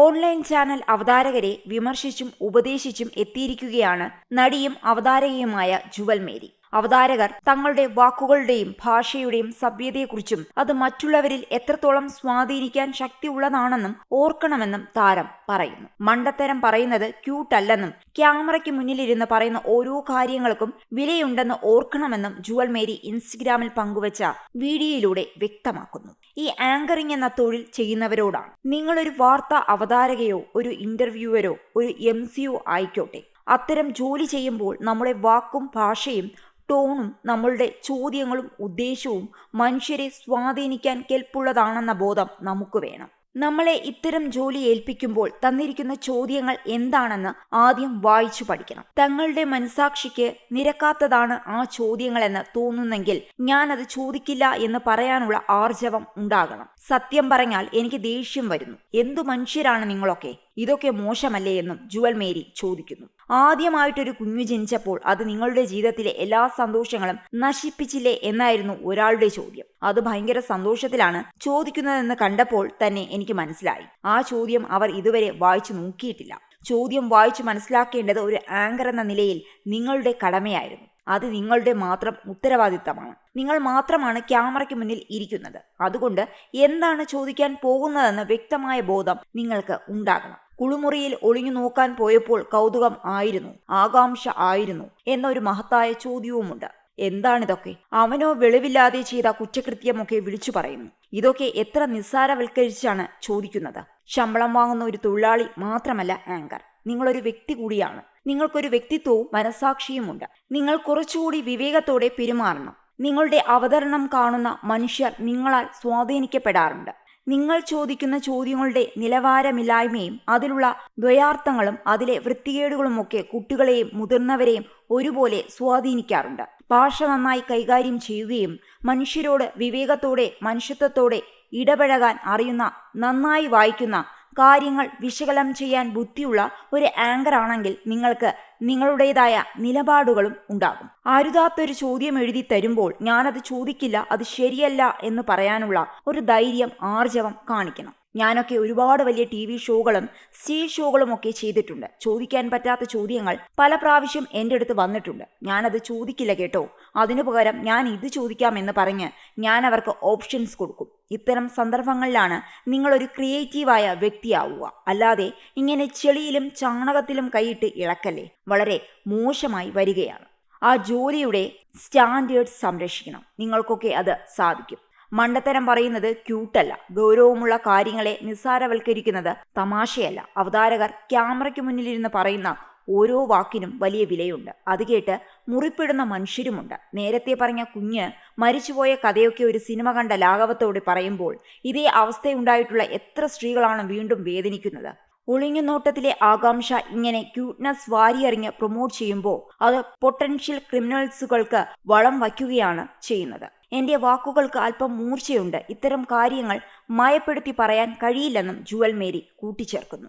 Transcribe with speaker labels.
Speaker 1: Online channel അവതാരകരെ വിമർശിച്ചും ഉപദേശിച്ചും എത്തിയിരിക്കുകയാണ് നടിയും അവതാരകയുമായ Jual Mary. അവതാരകർ തങ്ങളുടെ വാക്കുകളുടെയും ഭാഷയുടെയും സഭ്യതയെക്കുറിച്ചും അത് മറ്റുള്ളവരിൽ എത്രത്തോളം സ്വാധീനിക്കാൻ ശക്തിയുള്ളതാണെന്നും ഓർക്കണമെന്നും താരം പറയുന്നു. മണ്ടത്തരം പറയുന്നത് ക്യൂട്ടല്ലെന്നും ക്യാമറയ്ക്ക് മുന്നിലിരുന്ന് പറയുന്ന ഓരോ കാര്യങ്ങൾക്കും വിലയുണ്ടെന്ന് ഓർക്കണമെന്നും ജുവൽ മേരി ഇൻസ്റ്റഗ്രാമിൽ പങ്കുവച്ച വീഡിയോയിലൂടെ വ്യക്തമാക്കുന്നു. ഈ ആങ്കറിംഗ് എന്ന തൊഴിൽ ചെയ്യുന്നവരോടാണ്. നിങ്ങളൊരു വാർത്ത അവതാരകയോ ഒരു ഇന്റർവ്യൂവരോ ഒരു എം സിയോ ആയിക്കോട്ടെ. അത്തരം ജോലി ചെയ്യുമ്പോൾ നമ്മുടെ വാക്കും ഭാഷയും ടോണും നമ്മളുടെ ചോദ്യങ്ങളും ഉദ്ദേശവും മനുഷ്യരെ സ്വാധീനിക്കാൻ കെൽപ്പുള്ളതാണെന്ന ബോധം നമുക്ക് വേണം. നമ്മളെ ഇത്തരം ജോലി ഏൽപ്പിക്കുമ്പോൾ തന്നിരിക്കുന്ന ചോദ്യങ്ങൾ എന്താണെന്ന് ആദ്യം വായിച്ചു പഠിക്കണം. തങ്ങളുടെ മനസാക്ഷിക്ക് നിരക്കാത്തതാണ് ആ ചോദ്യങ്ങളെന്ന് തോന്നുന്നെങ്കിൽ ഞാനത് ചോദിക്കില്ല എന്ന് പറയാനുള്ള ആർജവം ഉണ്ടാകണം. സത്യം പറഞ്ഞാൽ എനിക്ക് ദേഷ്യം വരുന്നു. എന്തു മനുഷ്യരാണ് നിങ്ങളൊക്കെ? ഇതൊക്കെ മോശമല്ലേ എന്നും ജുവൽ മേരി ചോദിക്കുന്നു. ആദ്യമായിട്ടൊരു കുഞ്ഞു ജനിച്ചപ്പോൾ അത് നിങ്ങളുടെ ജീവിതത്തിലെ എല്ലാ സന്തോഷങ്ങളും നശിപ്പിച്ചില്ലേ എന്നായിരുന്നു ഒരാളുടെ ചോദ്യം. അത് ഭയങ്കര സന്തോഷത്തിലാണ് ചോദിക്കുന്നതെന്ന് കണ്ടപ്പോൾ തന്നെ എനിക്ക് മനസ്സിലായി. ആ ചോദ്യം അവർ ഇതുവരെ വായിച്ചു നോക്കിയിട്ടില്ല. ചോദ്യം വായിച്ചു മനസ്സിലാക്കേണ്ടത് ഒരു ആങ്കർ എന്ന നിലയിൽ നിങ്ങളുടെ കടമയായിരുന്നു. അത് നിങ്ങളുടെ മാത്രം ഉത്തരവാദിത്തമാണ്. നിങ്ങൾ മാത്രമാണ് ക്യാമറയ്ക്ക് മുന്നിൽ ഇരിക്കുന്നത്. അതുകൊണ്ട് എന്താണ് ചോദിക്കാൻ പോകുന്നതെന്ന് വ്യക്തമായ ബോധം നിങ്ങൾക്ക് ഉണ്ടാകണം. കുളിമുറിയിൽ ഒളിഞ്ഞു നോക്കാൻ പോയപ്പോൾ കൗതുകം ആയിരുന്നു ആകാംക്ഷ ആയിരുന്നു എന്നൊരു മഹത്തായ ചോദ്യവുമുണ്ട്. എന്താണിതൊക്കെ? അവനോ വെളിവില്ലാതെ ചെയ്ത കുറ്റകൃത്യമൊക്കെ വിളിച്ചു പറയുന്നു. ഇതൊക്കെ എത്ര നിസ്സാരവൽക്കരിച്ചാണ് ചോദിക്കുന്നത്? ശമ്പളം വാങ്ങുന്ന ഒരു തൊഴിലാളി മാത്രമല്ല ആങ്കർ. നിങ്ങളൊരു വ്യക്തി കൂടിയാണ്. നിങ്ങൾക്കൊരു വ്യക്തിത്വവും മനസാക്ഷിയുമുണ്ട് നിങ്ങൾ കുറച്ചുകൂടി വിവേകത്തോടെ പെരുമാറണം. നിങ്ങളുടെ അവതരണം കാണുന്ന മനുഷ്യർ നിങ്ങളാൽ സ്വാധീനിക്കപ്പെടാറുണ്ട്. നിങ്ങൾ ചോദിക്കുന്ന ചോദ്യങ്ങളുടെ നിലവാരമില്ലായ്മയും അതിലുള്ള ദ്വയാർത്ഥങ്ങളും അതിലെ വൃത്തികേടുകളുമൊക്കെ കുട്ടികളെയും മുതിർന്നവരെയും ഒരുപോലെ സ്വാധീനിക്കാറുണ്ട്. ഭാഷ നന്നായി കൈകാര്യം ചെയ്യുകയും മനുഷ്യരോട് വിവേകത്തോടെ മനുഷ്യത്വത്തോടെ ഇടപഴകാൻ അറിയുന്ന നന്നായി വായിക്കുന്ന കാര്യങ്ങൾ വിശകലനം ചെയ്യാൻ ബുദ്ധിയുള്ള ഒരു ആങ്കർ ആണെങ്കിൽ നിങ്ങൾക്ക് നിങ്ങളുടേതായ നിലപാടുകളും ഉണ്ടാകും. അരുതാത്തൊരു ചോദ്യം എഴുതി തരുമ്പോൾ ഞാനത് ചോദിക്കില്ല അത് ശരിയല്ല എന്ന് പറയാനുള്ള ഒരു ധൈര്യം ആർജവം കാണിക്കണം. ഞാനൊക്കെ ഒരുപാട് വലിയ ടി വി ഷോകളും സ്റ്റേജ് ഷോകളും ഒക്കെ ചെയ്തിട്ടുണ്ട്. ചോദിക്കാൻ പറ്റാത്ത ചോദ്യങ്ങൾ പല പ്രാവശ്യം എന്റെ അടുത്ത് വന്നിട്ടുണ്ട്. ഞാനത് ചോദിക്കില്ല കേട്ടോ. അതിനു പകരം ഞാൻ ഇത് ചോദിക്കാം എന്ന് പറഞ്ഞ് ഞാൻ അവർക്ക് ഓപ്ഷൻസ് കൊടുക്കും. ഇത്തരം സന്ദർഭങ്ങളിലാണ് നിങ്ങൾ ഒരു ക്രിയേറ്റീവായ വ്യക്തിയാവുക. അല്ലാതെ ഇങ്ങനെ ചെളിയിലും ചാണകത്തിലും കൈയിട്ട് ഇളക്കല്ലേ വളരെ മോശമായി വരികയാണ്. ആ ജോലിയുടെ സ്റ്റാൻഡേർഡ് സംരക്ഷിക്കണം. നിങ്ങൾക്കൊക്കെ അത് സാധിക്കും. മണ്ടത്തരം പറയുന്നത് ക്യൂട്ടല്ല. ഗൗരവമുള്ള കാര്യങ്ങളെ നിസ്സാരവൽക്കരിക്കുന്നത് തമാശയല്ല. അവതാരകർ ക്യാമറയ്ക്ക് മുന്നിലിരുന്ന് പറയുന്ന ഓരോ വാക്കിനും വലിയ വിലയുണ്ട്. അത് കേട്ട് മുറിപ്പെടുന്ന മനുഷ്യരുമുണ്ട്. നേരത്തെ പറഞ്ഞ കുഞ്ഞ് മരിച്ചുപോയ കഥയൊക്കെ ഒരു സിനിമ കണ്ട ലാഘവത്തോടെ പറയുമ്പോൾ ഇതേ അവസ്ഥയുണ്ടായിട്ടുള്ള എത്ര സ്ത്രീകളാണ് വീണ്ടും വേദനിക്കുന്നത്. ഒളിഞ്ഞു നോട്ടത്തിലെ ആകാംക്ഷ ഇങ്ങനെ ക്യൂട്ട്നെസ് വാരിയറിഞ്ഞ് പ്രൊമോട്ട് ചെയ്യുമ്പോൾ അത് പൊട്ടൻഷ്യൽ ക്രിമിനൽസുകൾക്ക് വളം വയ്ക്കുകയാണ് ചെയ്യുന്നത്. എന്റെ വാക്കുകൾക്ക് അല്പം മൂർച്ചയുണ്ട്. ഇത്തരം കാര്യങ്ങൾ മയപ്പെടുത്തി പറയാൻ കഴിയില്ലെന്നും ജുവൽ മേരി കൂട്ടിച്ചേർക്കുന്നു.